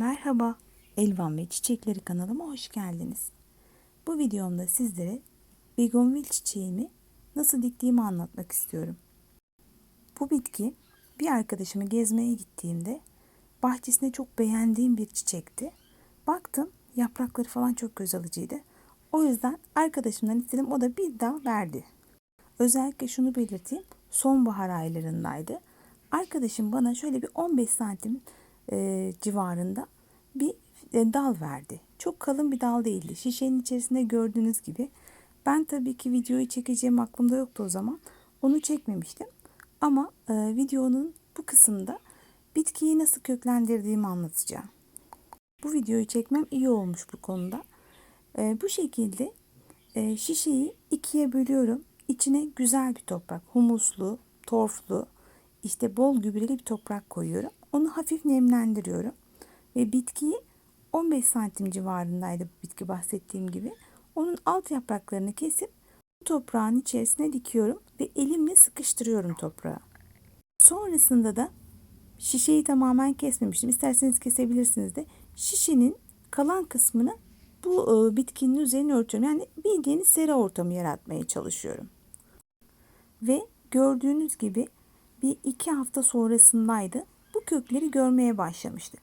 Merhaba, Elvan ve Çiçekleri kanalıma hoş geldiniz. Bu videomda sizlere begonvil çiçeğimi nasıl diktiğimi anlatmak istiyorum. Bu bitki bir arkadaşımı gezmeye gittiğimde bahçesinde çok beğendiğim bir çiçekti. Baktım yaprakları falan çok göz alıcıydı. O yüzden arkadaşımdan istedim o da bir dal verdi. Özellikle şunu belirteyim sonbahar aylarındaydı. Arkadaşım bana şöyle bir 15 santim e, civarında bir e, dal verdi. Çok kalın bir dal değildi. Şişenin içerisinde gördüğünüz gibi. Ben tabii ki videoyu çekeceğim aklımda yoktu o zaman. Onu çekmemiştim. Ama e, videonun bu kısımda bitkiyi nasıl köklendirdiğimi anlatacağım. Bu videoyu çekmem iyi olmuş bu konuda. E, bu şekilde e, şişeyi ikiye bölüyorum. İçine güzel bir toprak, humuslu, torflu, işte bol gübreli bir toprak koyuyorum. Onu hafif nemlendiriyorum. Ve bitkiyi 15 santim civarındaydı bu bitki bahsettiğim gibi. Onun alt yapraklarını kesip bu toprağın içerisine dikiyorum ve elimle sıkıştırıyorum toprağı. Sonrasında da şişeyi tamamen kesmemiştim. İsterseniz kesebilirsiniz de. Şişenin kalan kısmını bu e, bitkinin üzerine örtüyorum. Yani bildiğiniz sera ortamı yaratmaya çalışıyorum. Ve gördüğünüz gibi bir iki hafta sonrasındaydı. Bu kökleri görmeye başlamıştık.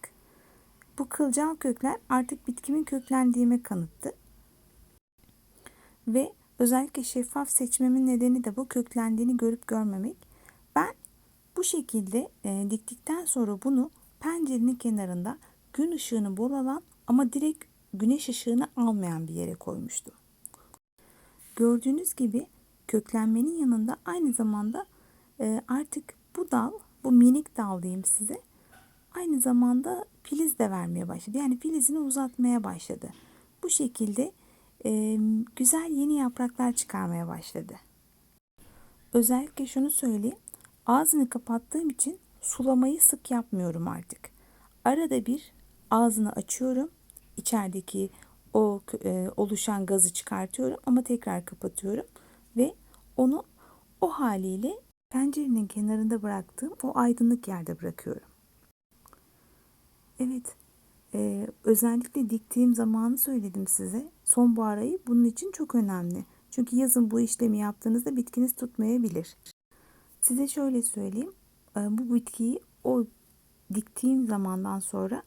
Bu kılcal kökler artık bitkimin köklendiğime kanıttı. Ve özellikle şeffaf seçmemin nedeni de bu köklendiğini görüp görmemek. Ben bu şekilde e, diktikten sonra bunu pencerenin kenarında gün ışığını bol alan ama direkt güneş ışığını almayan bir yere koymuştum. Gördüğünüz gibi köklenmenin yanında aynı zamanda e, artık bu dal, bu minik dal diyeyim size, aynı zamanda filiz de vermeye başladı. Yani filizini uzatmaya başladı. Bu şekilde e, güzel yeni yapraklar çıkarmaya başladı. Özellikle şunu söyleyeyim. Ağzını kapattığım için sulamayı sık yapmıyorum artık. Arada bir ağzını açıyorum. İçerideki o e, oluşan gazı çıkartıyorum ama tekrar kapatıyorum ve onu o haliyle pencerenin kenarında bıraktığım o aydınlık yerde bırakıyorum. Evet, e, özellikle diktiğim zamanı söyledim size. Sonbahar ayı bunun için çok önemli. Çünkü yazın bu işlemi yaptığınızda bitkiniz tutmayabilir. Size şöyle söyleyeyim. E, bu bitkiyi o diktiğim zamandan sonra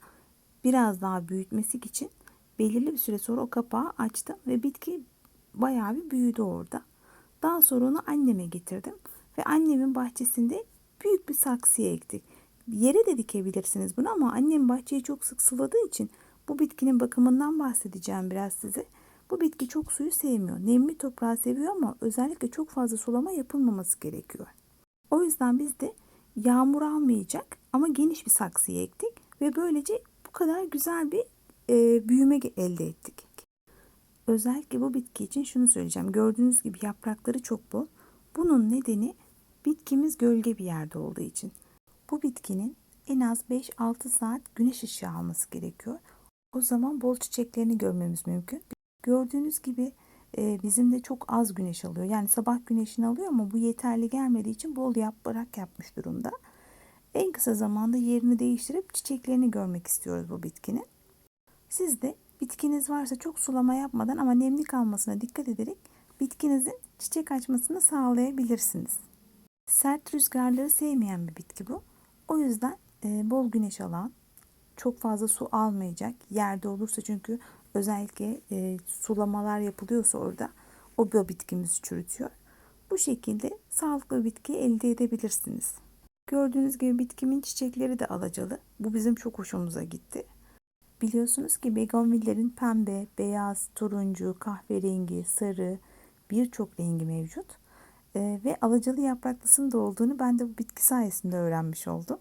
biraz daha büyütmesi için belirli bir süre sonra o kapağı açtım ve bitki bayağı bir büyüdü orada. Daha sonra onu anneme getirdim ve annemin bahçesinde büyük bir saksıya ektik. Yere de dikebilirsiniz bunu ama annem bahçeyi çok sık suladığı için bu bitkinin bakımından bahsedeceğim biraz size. Bu bitki çok suyu sevmiyor. Nemli toprağı seviyor ama özellikle çok fazla sulama yapılmaması gerekiyor. O yüzden biz de yağmur almayacak ama geniş bir saksıya ektik ve böylece bu kadar güzel bir e, büyüme elde ettik. Özellikle bu bitki için şunu söyleyeceğim. Gördüğünüz gibi yaprakları çok bol. Bunun nedeni bitkimiz gölge bir yerde olduğu için. Bu bitkinin en az 5-6 saat güneş ışığı alması gerekiyor. O zaman bol çiçeklerini görmemiz mümkün. Gördüğünüz gibi e, bizim de çok az güneş alıyor. Yani sabah güneşini alıyor ama bu yeterli gelmediği için bol yaprak yapmış durumda. En kısa zamanda yerini değiştirip çiçeklerini görmek istiyoruz bu bitkinin. Siz de bitkiniz varsa çok sulama yapmadan ama nemli kalmasına dikkat ederek bitkinizin çiçek açmasını sağlayabilirsiniz. Sert rüzgarları sevmeyen bir bitki bu. O yüzden e, bol güneş alan, çok fazla su almayacak yerde olursa çünkü özellikle e, sulamalar yapılıyorsa orada o bitkimizi çürütüyor. Bu şekilde sağlıklı bir bitki elde edebilirsiniz. Gördüğünüz gibi bitkimin çiçekleri de alacalı. Bu bizim çok hoşumuza gitti. Biliyorsunuz ki begonvillerin pembe, beyaz, turuncu, kahverengi, sarı birçok rengi mevcut. E, ve alacalı yapraklısının da olduğunu ben de bu bitki sayesinde öğrenmiş oldum.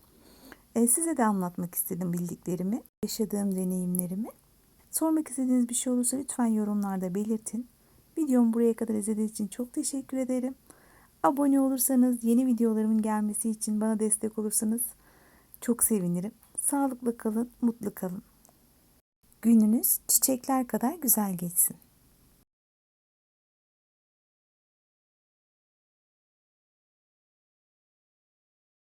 E, size de anlatmak istedim bildiklerimi, yaşadığım deneyimlerimi. Sormak istediğiniz bir şey olursa lütfen yorumlarda belirtin. Videomu buraya kadar izlediğiniz için çok teşekkür ederim. Abone olursanız, yeni videolarımın gelmesi için bana destek olursanız çok sevinirim. Sağlıklı kalın, mutlu kalın. Gününüz çiçekler kadar güzel geçsin.